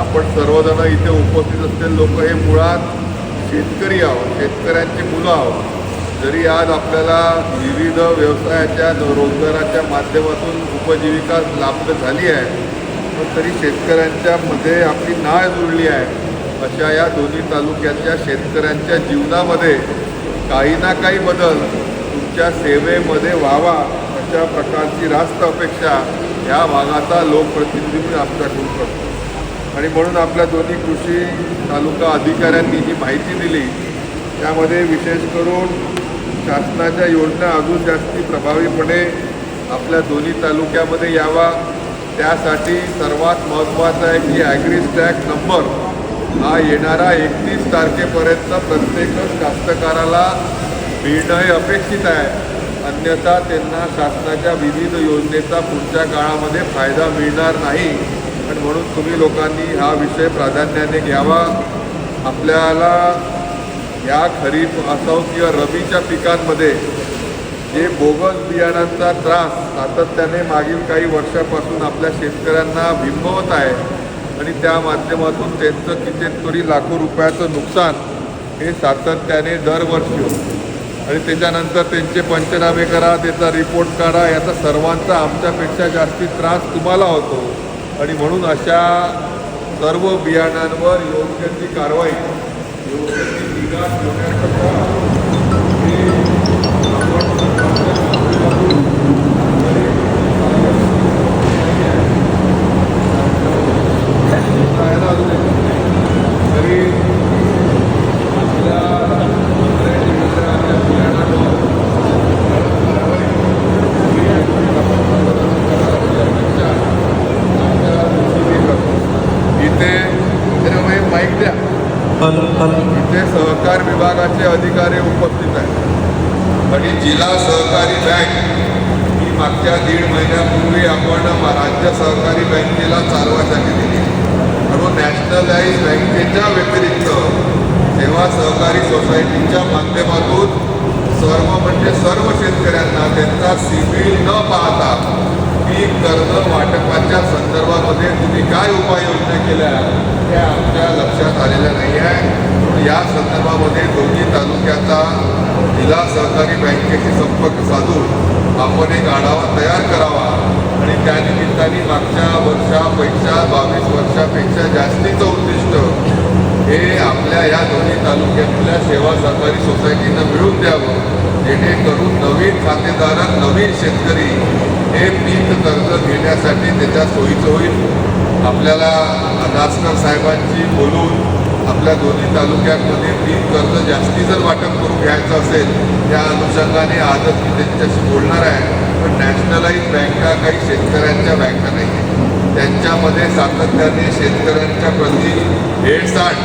आपण सर्वजण इथे उपस्थित असलेले लोक हे मुळात शेतकरी आहोत शेतकऱ्यांची मुलं आहोत. जरी आज आपल्याला विविध व्यवसायाच्या रोजगाराच्या माध्यमातून उपजीविका लाभ झाली आहे पण तरी शेतकऱ्यांच्या मध्ये आपली नाळ जुळली आहे. अशा या दोन्ही तालुक्याच्या शेतकऱ्यांच्या जीवनामध्ये काही ना काही बदल तुमच्या सेवेमध्ये व्हावा अशा प्रकारची रास्त अपेक्षा या भागाचा लोकप्रतिनिधी आमच्याकडून करतो. आणि म्हणून आपल्या दोन्ही कृषी तालुका अधिकाऱ्यांनी जी माहिती दिली त्यामध्ये विशेष करून शासनाच्या योजना अजून जास्ती प्रभावीपणे आपल्या दोन्ही तालुक्यामध्ये यावा. त्यासाठी सर्वात महत्त्वाचं आहे की ॲग्रिस्टॅक नंबर हा येणारा एकतीस तारखेपर्यंत प्रत्येकच कास्तकाराला मिळणं हे अपेक्षित आहे. अन्यथा त्यांना शासनाच्या विविध योजनेचा पुढच्या काळामध्ये फायदा मिळणार नाही. म्हणून तुम्ही लोकांनी हा विषय प्राधान्याने घ्यावा. आपल्याला या खरीप असो किंवा रबीच्या पिकांमध्ये जे बोगस बियाणांचा त्रास सातत्याने मागील काही वर्षापासून आपल्या शेतकऱ्यांना भिंबवत आहे आणि त्या माध्यमातून त्यांचं कितीतरी लाखो रुपयाचं नुकसान हे सातत्याने दरवर्षी होतं. आणि त्याच्यानंतर त्यांचे पंचनामे करा त्याचा रिपोर्ट काढा याचा सर्वांचा आमच्यापेक्षा जास्ती त्रास तुम्हाला होतो. आणि म्हणून अशा सर्व बियाणांवर योग्य ती कारवाई योग्य ती निगा ठेवण्याकरता हे आपण तरी इथे त्यामुळे माईक द्या इथे सहकार विभागाचे अधिकारी उपस्थित जिल्हा सहकारी बँक. ही मागच्या दीड महिन्यापूर्वी आपण राज्य सहकारी बँकेला चालवासाठी दिली म्हणून नॅशनलाइज बँकेच्या व्यतिरिक्त सेवा सहकारी सोसायटीच्या माध्यमातून सर्व म्हणजे सर्व शेतकऱ्यांना त्यांचा सिबिल न पाहता पीक कर्ज वाटपाच्या संदर्भामध्ये तुम्ही काय उपाययोजना केल्या? त्या आमच्या लक्षात आलेल्या नाही आहे. या संदर्भामध्ये दोन्ही तालुक्याचा जिल्हा सहकारी बँकेशी संपर्क साधून आपण एक आढावा तयार करावा. आणि त्यानिमित्ताने मागच्या वर्षापेक्षा बावीस वर्षापेक्षा जास्तीचं उद्दिष्ट हे आपल्या या दोन्ही तालुक्यातल्या सेवा सहकारी सोसायटीनं मिळून द्यावं. जेणेकरून नवीन खातेदारात नवीन शेतकरी हे पीक कर्ज घेण्यासाठी त्याच्या सोयीचं होईल. आपल्याला दासकर साहेबांची बोलून आपल्या दोन्ही तालुक्यांमध्ये पीक कर्ज जास्ती जर वाटप करून घ्यायचं असेल त्या अनुषंगाने आजच मी त्यांच्याशी बोलणार आहे. पण नॅशनलाइज बँका काही शेतकऱ्यांच्या बँका नाही आहेत. त्यांच्यामध्ये सातत्याने शेतकऱ्यांच्या प्रति हेळसाट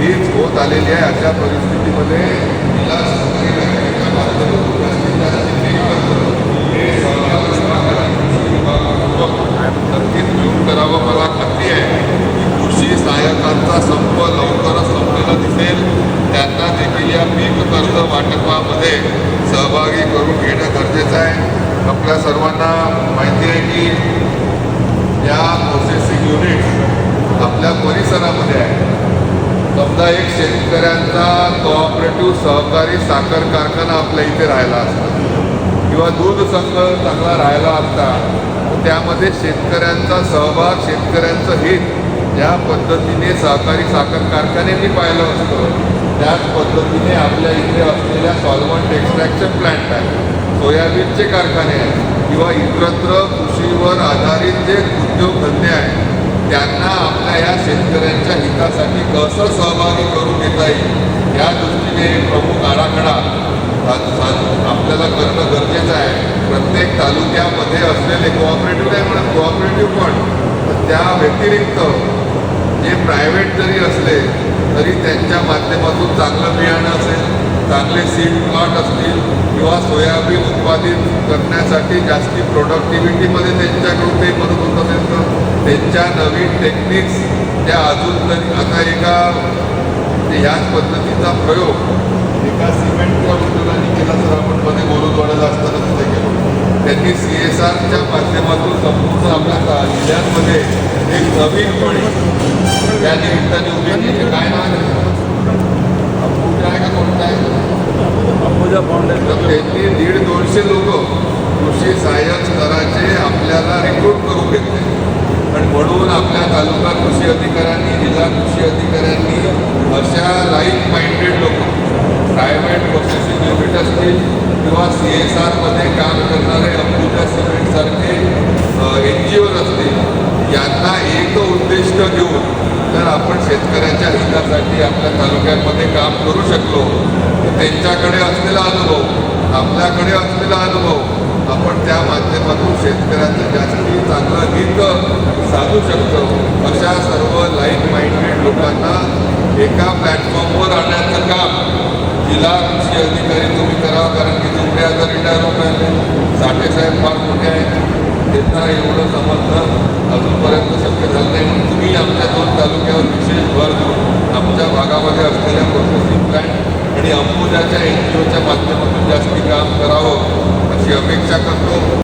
हीच होत आलेली आहे. अशा परिस्थितीमध्ये जिल्हा सहकारी बँकेच्या माध्यमातून नक्कीच करावं मला खात्री आहे की कृषी सहाय्यकांचा संप लवकरच संपलेला दिसेल त्यांना देखील या पीक वाटपामध्ये सहभागी करून घेणं गरजेचं आहे. आपल्या सर्वांना माहिती आहे की या प्रोसेसिंग युनिट आपल्या परिसरामध्ये आहे. समजा एक शेतकऱ्यांचा कोऑपरेटिव्ह सहकारी साखर कारखाना आपल्या इथे राहिला असता किंवा दूध संघ चांगला राहिला असता त्यामध्ये शेतकऱ्यांचा सहभाग शेतकऱ्यांचं हित या पद्धतीने सहकारी साखर कारखान्यांनी पाहिलं असतं. त्याच पद्धतीने आपल्या इथे असलेल्या सॉल्वंट एक्स्ट्रॅक्शन प्लॅन्ट आहे सोयाबीनचे कारखाने आहेत. किंवा इतरत्र कृषीवर आधारित जे उद्योगधंदे आहेत त्यांना आपल्या या शेतकऱ्यांच्या हितासाठी कसं सहभागी करून घेता येईल या दृष्टीने एक प्रमुख आराखडा आपल्याला करणं गरजेचं आहे. प्रत्येक तालुक्यामध्ये असलेले कोऑपरेटिव्ह नाही म्हणत कोऑपरेटिव्ह पण त्या व्यतिरिक्त जे प्रायव्हेट जरी असले तरी त्यांच्या माध्यमातून चांगलं बियाणं असेल चांगले सीड प्लॉट असतील किंवा सोयाबीन उत्पादित करण्यासाठी जास्ती प्रोडक्टिव्हिटीमध्ये त्यांच्याकडून काही मदत होत असेल तर त्यांच्या नवीन टेक्निक्स त्या अजून तरी आता एका ह्याच पद्धतीचा प्रयोग एका सिमेंटच्या उद्योगाने केला तर आपण मध्ये बोलत वाढत असताना तिथे केलो. त्यांनी सी एस आरच्या माध्यमातून संपूर्ण आपल्या जिल्ह्यांमध्ये एक नवीन पणी त्या निमित्ताने उभी केली काय नाव आहे? का कोणता आहे अंबुजा फाउंडेशन त्यांनी दीड दोनशे लोक कृषी सहाय्यक स्तराचे आपल्याला रिक्रूट करून घेतले. पण म्हणून आपल्या तालुका कृषी अधिकाऱ्यांनी जिल्हा कृषी अधिकाऱ्यांनी अशा लाईक माइंडेड लोक प्रायव्हेट प्रोसेसिंग युनिट असतील किंवा सी एस आरमध्ये काम करणारे अंबुजा सिमेंटसारखे एन जी ओज असतील यांना एक उद्दिष्ट घेऊन जर आपण शेतकऱ्याच्या हितासाठी आपल्या तालुक्यांमध्ये काम करू शकलो त्यांच्याकडे असलेला अनुभव आपल्याकडे असलेला अनुभव आपण त्या माध्यमातून शेतकऱ्याचं जास्ती चांगलं हित साधू शकतो. अशा सर्व लाईक माइंडेड लोकांना एका प्लॅटफॉर्मवर आणण्याचं काम. जिल्हा कृषी अधिकारी तुम्ही करावं कारण की तुमचे आता रिटायर होत राहिले साठे साहेब फार मोठे आहेत. त्यांना एवढं समजणं अजूनपर्यंत